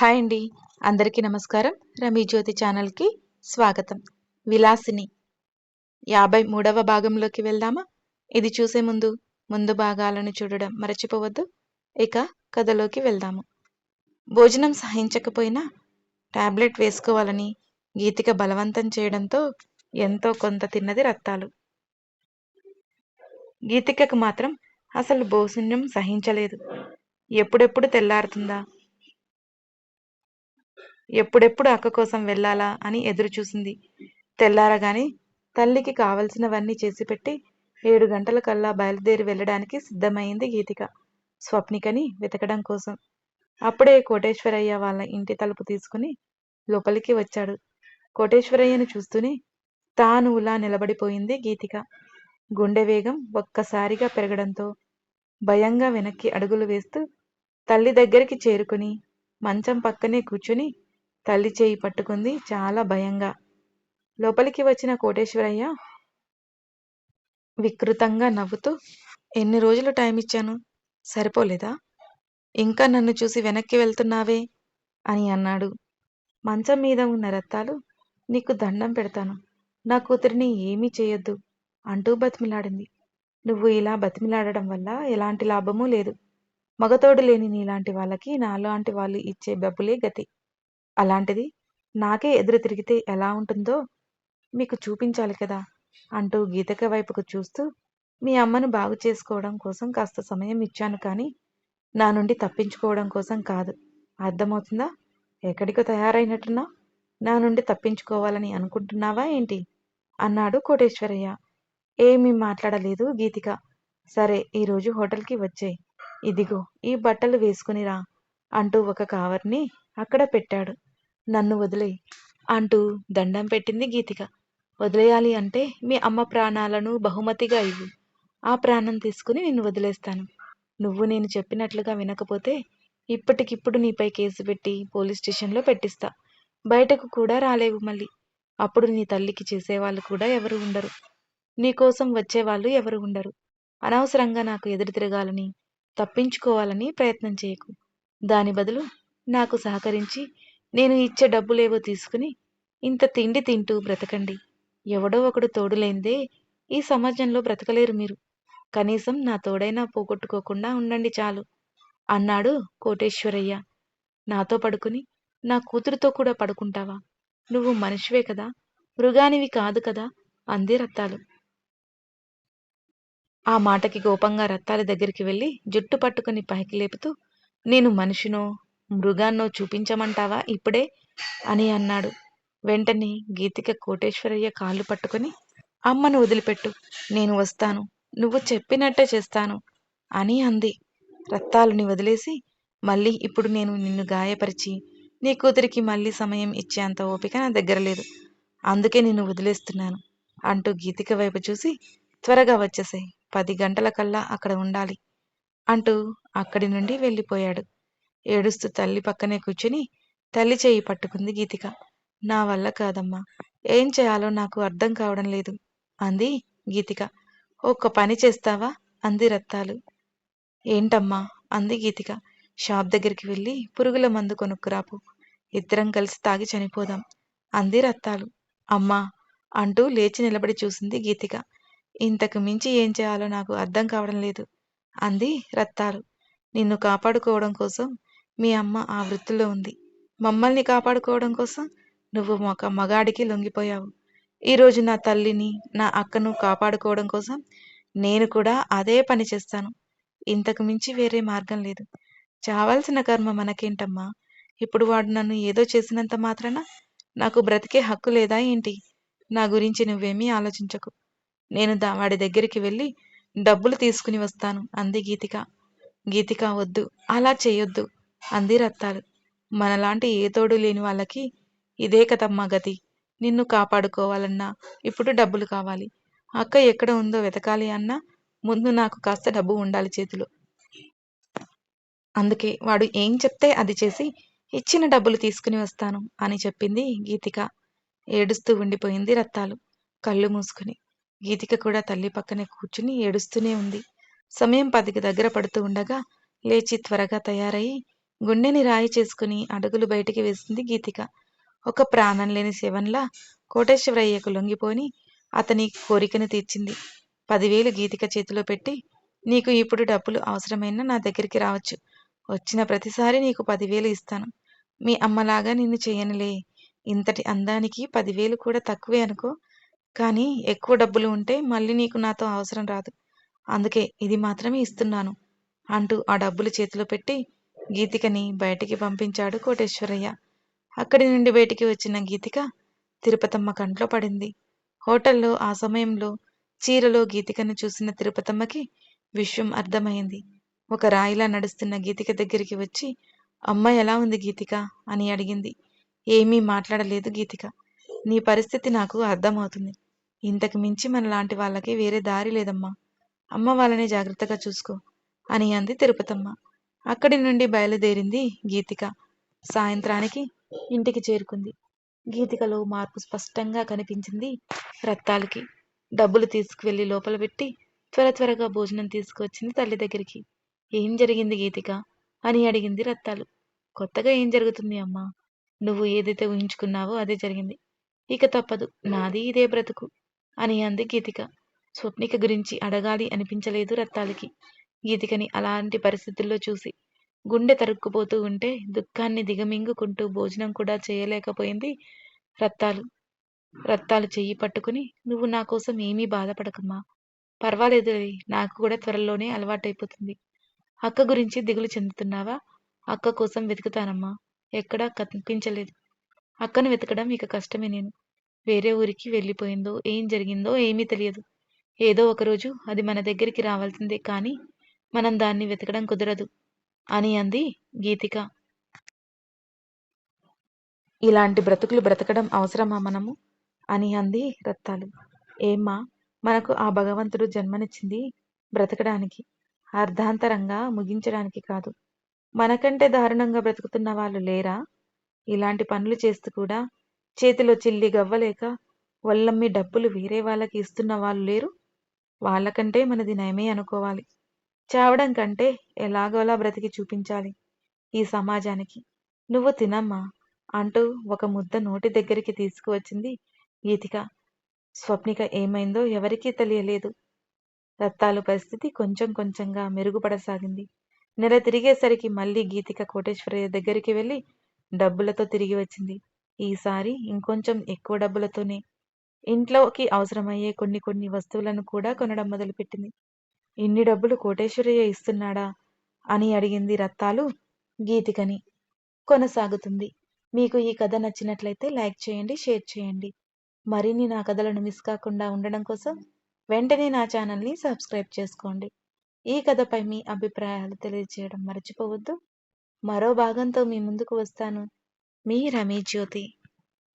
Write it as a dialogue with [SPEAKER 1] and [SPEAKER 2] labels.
[SPEAKER 1] Hi అండి. అందరికీ నమస్కారం. రమీ జ్యోతి ఛానల్కి స్వాగతం. విలాసిని యాభై మూడవ భాగంలోకి వెళ్దామా? ఇది చూసే ముందు ముందు భాగాలను చూడడం మరచిపోవద్దు. ఇక కథలోకి వెళ్దాము. భోజనం సహించకపోయినా టాబ్లెట్ వేసుకోవాలని గీతిక బలవంతం చేయడంతో ఎంతో కొంత తిన్నది రక్తాలు గీతికకు మాత్రం అసలు భోజనం సహించలేదు. ఎప్పుడెప్పుడు తెల్లారుతుందా? ఎప్పుడెప్పుడు అక్క కోసం వెళ్ళాలా అని ఎదురుచూసింది. తెల్లారగాని తల్లికి కావలసినవన్నీ చేసిపెట్టి ఏడు గంటల కల్లా బయలుదేరి వెళ్ళడానికి సిద్ధమైంది గీతిక. స్వప్నికని వెతకడం కోసం. అప్పుడే కోటేశ్వరయ్య వాళ్ళ ఇంటి తలుపు తీసుకుని లోపలికి వచ్చాడు. కోటేశ్వరయ్యను చూస్తూనే తానులా నిలబడిపోయింది గీతిక. గుండె వేగం ఒక్కసారిగా పెరగడంతో భయంగా వెనక్కి అడుగులు వేస్తూ తల్లి దగ్గరికి చేరుకుని మంచం పక్కనే కూర్చుని తల్లి చేయి పట్టుకుంది. చాలా భయంగా. లోపలికి వచ్చిన కోటేశ్వరయ్య వికృతంగా నవ్వుతూ ఎన్ని రోజులు టైం ఇచ్చాను? సరిపోలేదా? ఇంకా నన్ను చూసి వెనక్కి వెళ్తున్నావే? అని అన్నాడు. మంచం మీద ఉన్న రత్తాలు నీకు దండం పెడతాను. నా కూతురిని ఏమీ చేయొద్దు అంటూ బతిమిలాడింది. నువ్వు ఇలా బతిమిలాడడం వల్ల ఎలాంటి లాభమూ లేదు. మగతోడు లేని నీలాంటి వాళ్ళకి నాలాంటి వాళ్ళు ఇచ్చే డబ్బులే గతి. అలాంటిది నాకే ఎదురు తిరిగితే ఎలా ఉంటుందో మీకు చూపించాలి కదా అంటూ గీతక వైపుకు చూస్తూ మీ అమ్మను బాగు చేసుకోవడం కోసం కాస్త సమయం ఇచ్చాను కానీ నా నుండి తప్పించుకోవడం కోసం కాదు. అర్థమవుతుందా? ఎక్కడికో తయారైనట్టున్నా నా నుండి తప్పించుకోవాలని అనుకుంటున్నావా ఏంటి? అన్నాడు కోటేశ్వరయ్య. ఏమీ మాట్లాడలేదు గీతిక. సరే ఈరోజు హోటల్కి వచ్చాయి. ఇదిగో ఈ బట్టలు వేసుకునిరా అంటూ ఒక కావర్ని అక్కడ పెట్టాడు. నన్ను వదిలే అంటూ దండం పెట్టింది గీతిక. వదిలేయాలి అంటే మీ అమ్మ ప్రాణాలను బహుమతిగా ఇవ్వు. ఆ ప్రాణం తీసుకుని నిన్ను వదిలేస్తాను. నువ్వు నేను చెప్పినట్లుగా వినకపోతే ఇప్పటికిప్పుడు నీపై కేసు పెట్టి పోలీస్ స్టేషన్లో పెట్టిస్తా. బయటకు కూడా రాలేవు మళ్ళీ. అప్పుడు నీ తల్లికి చేసేవాళ్ళు కూడా ఎవరు ఉండరు. నీకోసం వచ్చేవాళ్ళు ఎవరు ఉండరు. అనవసరంగా నాకు ఎదురు తిరగాలని తప్పించుకోవాలని ప్రయత్నం చేయకు. దాని బదులు నాకు సహకరించి నేను ఇచ్చే డబ్బులేవో తీసుకుని ఇంత తిండి తింటూ బ్రతకండి. ఎవడో ఒకడు తోడులేందే. ఈ సమాజంలో బ్రతకలేరు మీరు. కనీసం నా తోడైనా పోగొట్టుకోకుండా ఉండండి చాలు. అన్నాడు కోటేశ్వరయ్య. నాతో పడుకుని నా కూతురుతో కూడా పడుకుంటావా? నువ్వు మనిషివే కదా. మృగానివి కాదు కదా. అంది రత్తాలు. ఆ మాటకి కోపంగా రత్తాల దగ్గరికి వెళ్ళి జుట్టు పట్టుకుని పైకి లేపుతూ నేను మనిషినో మృగాన్నో చూపించమంటావా ఇప్పుడే? అని అన్నాడు. వెంటనే గీతిక కోటేశ్వరయ్య కాళ్ళు పట్టుకుని అమ్మను వదిలిపెట్టు నేను వస్తాను. నువ్వు చెప్పినట్టే చేస్తాను అని అంది. రత్తాలుని వదిలేసి మళ్ళీ ఇప్పుడు నేను నిన్ను గాయపరిచి నీ కూతురికి మళ్ళీ సమయం ఇచ్చేంత ఓపిక నా దగ్గర లేదు. అందుకే నిన్ను వదిలేస్తున్నాను అంటూ గీతిక వైపు చూసి త్వరగా వచ్చేసాయి పది గంటల కల్లా అక్కడ ఉండాలి అంటూ అక్కడి నుండి వెళ్ళిపోయాడు. ఏడుస్తూ తల్లి పక్కనే కూర్చుని తల్లి చేయి పట్టుకుంది గీతిక. నా వల్ల కాదమ్మా. ఏం చేయాలో నాకు అర్థం కావడం లేదు అంది గీతిక. ఒక్క పని చేస్తావా? అంది రత్తాలు. ఏంటమ్మా? అంది గీతిక. షాప్ దగ్గరికి వెళ్ళి పురుగుల మందు కొనుక్కురాపు. ఇద్దరం కలిసి తాగి చనిపోదాం అంది రత్తాలు. అమ్మా! అంటూ లేచి నిలబడి చూసింది గీతిక. ఇంతకు మించి ఏం చేయాలో నాకు అర్థం కావడం లేదు అంది రత్తాలు. నిన్ను కాపాడుకోవడం కోసం మీ అమ్మ ఆ వృత్తిలో ఉంది. మమ్మల్ని కాపాడుకోవడం కోసం నువ్వు ఒక మగాడికి లొంగిపోయావు. ఈరోజు నా తల్లిని నా అక్కను కాపాడుకోవడం కోసం నేను కూడా అదే పని చేస్తాను. ఇంతకు మించి వేరే మార్గం లేదు. చావాల్సిన కర్మ మనకేంటమ్మా? ఇప్పుడు వాడు నన్ను ఏదో చేసినంత మాత్రాన నాకు బ్రతికే హక్కు లేదా ఏంటి? నా గురించి నువ్వేమీ ఆలోచించకు. నేను దా వాడి దగ్గరికి వెళ్ళి డబ్బులు తీసుకుని వస్తాను అంది గీతిక. గీతిక వద్దు. అలా చేయొద్దు. అంది రత్తాలు మనలాంటి ఏ తోడు లేని వాళ్ళకి ఇదే కదమ్మా గతి. నిన్ను కాపాడుకోవాలన్నా ఇప్పుడు డబ్బులు కావాలి. అక్క ఎక్కడ ఉందో వెతకాలి అన్నా ముందు నాకు కాస్త డబ్బు ఉండాలి చేతిలో. అందుకే వాడు ఏం చెప్తే అది చేసి ఇచ్చిన డబ్బులు తీసుకుని వస్తాను అని చెప్పింది గీతిక. ఏడుస్తూ ఉండిపోయింది రత్తాలు కళ్ళు మూసుకుని. గీతిక కూడా తల్లి పక్కనే కూర్చుని ఏడుస్తూనే ఉంది. సమయం పదికి దగ్గర పడుతూ ఉండగా లేచి త్వరగా తయారయ్యి గుండెని రాయి చేసుకుని అడుగులు బయటికి వేసింది గీతిక. ఒక ప్రాణం లేని శివన్లా కోటేశ్వరయ్యకు లొంగిపోని అతని కోరికను తీర్చింది. పదివేలు గీతిక చేతిలో పెట్టి నీకు ఇప్పుడు డబ్బులు అవసరమైన నా దగ్గరికి రావచ్చు. వచ్చిన ప్రతిసారి నీకు పదివేలు ఇస్తాను. మీ అమ్మలాగా నిన్ను చేయనులే. ఇంతటి అందానికి పదివేలు కూడా తక్కువే అనుకో. కానీ ఎక్కువ డబ్బులు ఉంటే మళ్ళీ నీకు నాతో అవసరం రాదు. అందుకే ఇది మాత్రమే ఇస్తున్నాను అంటూ ఆ డబ్బులు చేతిలో పెట్టి గీతికని బయటికి పంపించాడు కోటేశ్వరయ్య. అక్కడి నుండి బయటికి వచ్చిన గీతిక తిరుపతమ్మ కంట్లో పడింది. హోటల్లో ఆ సమయంలో చీరలో గీతికను చూసిన తిరుపతమ్మకి విషయం అర్థమైంది. ఒక రాయిలా నడుస్తున్న గీతిక దగ్గరికి వచ్చి అమ్మ ఎలా ఉంది గీతిక? అని అడిగింది. ఏమీ మాట్లాడలేదు గీతిక. నీ పరిస్థితి నాకు అర్థమవుతుంది. ఇంతకు మించి మన లాంటి వాళ్ళకి వేరే దారి లేదమ్మా. అమ్మ వాళ్ళని జాగ్రత్తగా చూసుకో అని అంది తిరుపతమ్మ. అక్కడి నుండి బయలుదేరింది గీతిక. సాయంత్రానికి ఇంటికి చేరుకుంది. గీతికలో మార్పు స్పష్టంగా కనిపించింది రత్తాలకి. డబ్బులు తీసుకువెళ్ళి లోపల పెట్టి త్వర త్వరగా భోజనం తీసుకువచ్చింది తల్లి దగ్గరికి. ఏం జరిగింది గీతిక? అని అడిగింది రత్తాలు. కొత్తగా ఏం జరుగుతుంది అమ్మా? నువ్వు ఏదైతే ఊహించుకున్నావో అదే జరిగింది. ఇక తప్పదు. నాది ఇదే బ్రతుకు అని అంది గీతిక. స్వప్నిక గురించి అడగాలి అనిపించలేదు రత్తాలకి. గీతికని అలాంటి పరిస్థితుల్లో చూసి గుండె తరుక్కుపోతూ ఉంటే దుఃఖాన్ని దిగమింగుకుంటూ భోజనం కూడా చేయలేకపోయింది రత్తాలు. రత్తాలు చెయ్యి పట్టుకుని నువ్వు నా కోసం ఏమీ బాధపడకమ్మా. పర్వాలేదు నాకు కూడా త్వరలోనే అలవాటైపోతుంది. అక్క గురించి దిగులు చెందుతున్నావా? అక్క కోసం వెతుకుతానమ్మా. ఎక్కడా కనిపించలేదు. అక్కను వెతకడం ఇక కష్టమే నేను. వేరే ఊరికి వెళ్ళిపోయిందో ఏం జరిగిందో ఏమీ తెలియదు. ఏదో ఒకరోజు అది మన దగ్గరికి రావాల్సిందే కానీ మనం దాన్ని వెతకడం కుదరదు. అని అంది గీతిక. ఇలాంటి బ్రతుకులు బ్రతకడం అవసరమా మనము? అని అంది రత్తాలు. ఏమ్మా మనకు ఆ భగవంతుడు జన్మనిచ్చింది బ్రతకడానికి అర్ధాంతరంగా ముగించడానికి కాదు. మనకంటే దారుణంగా బ్రతుకుతున్న వాళ్ళు లేరా? ఇలాంటి పనులు చేస్తూ కూడా చేతిలో చిల్లి గవ్వలేక వల్లమ్మి డబ్బులు వేరే వాళ్ళకి ఇస్తున్న వాళ్ళు లేరు? వాళ్ళకంటే మనది నయమే అనుకోవాలి. చావడం కంటే ఎలాగోలా బ్రతికి చూపించాలి ఈ సమాజానికి. నువ్వు తినమ్మా అంటూ ఒక ముద్ద నోటి దగ్గరికి తీసుకువచ్చింది గీతిక. స్వప్నిక ఏమైందో ఎవరికీ తెలియలేదు. రత్తాలు పరిస్థితి కొంచెం కొంచెంగా మెరుగుపడసాగింది. నెల తిరిగేసరికి మళ్ళీ గీతిక కోటేశ్వరయ్య దగ్గరికి వెళ్ళి డబ్బులతో తిరిగి వచ్చింది. ఈసారి ఇంకొంచెం ఎక్కువ డబ్బులతోనే. ఇంట్లోకి అవసరమయ్యే కొన్ని కొన్ని వస్తువులను కూడా కొనడం మొదలుపెట్టింది. ఇన్ని డబ్బులు కోటేశ్వరయ్య ఇస్తున్నాడా? అని అడిగింది రత్తాలు గీతికని. కొనసాగుతుంది. మీకు ఈ కథ నచ్చినట్లయితే లైక్ చేయండి షేర్ చేయండి. మరిన్ని నా కథలను మిస్ కాకుండా ఉండడం కోసం వెంటనే నా ఛానల్ని సబ్స్క్రైబ్ చేసుకోండి. ఈ కథపై మీ అభిప్రాయాలు తెలియజేయడం మర్చిపోవద్దు. మరో భాగంతో మీ ముందుకు వస్తాను. మీ రమీ జ్యోతి.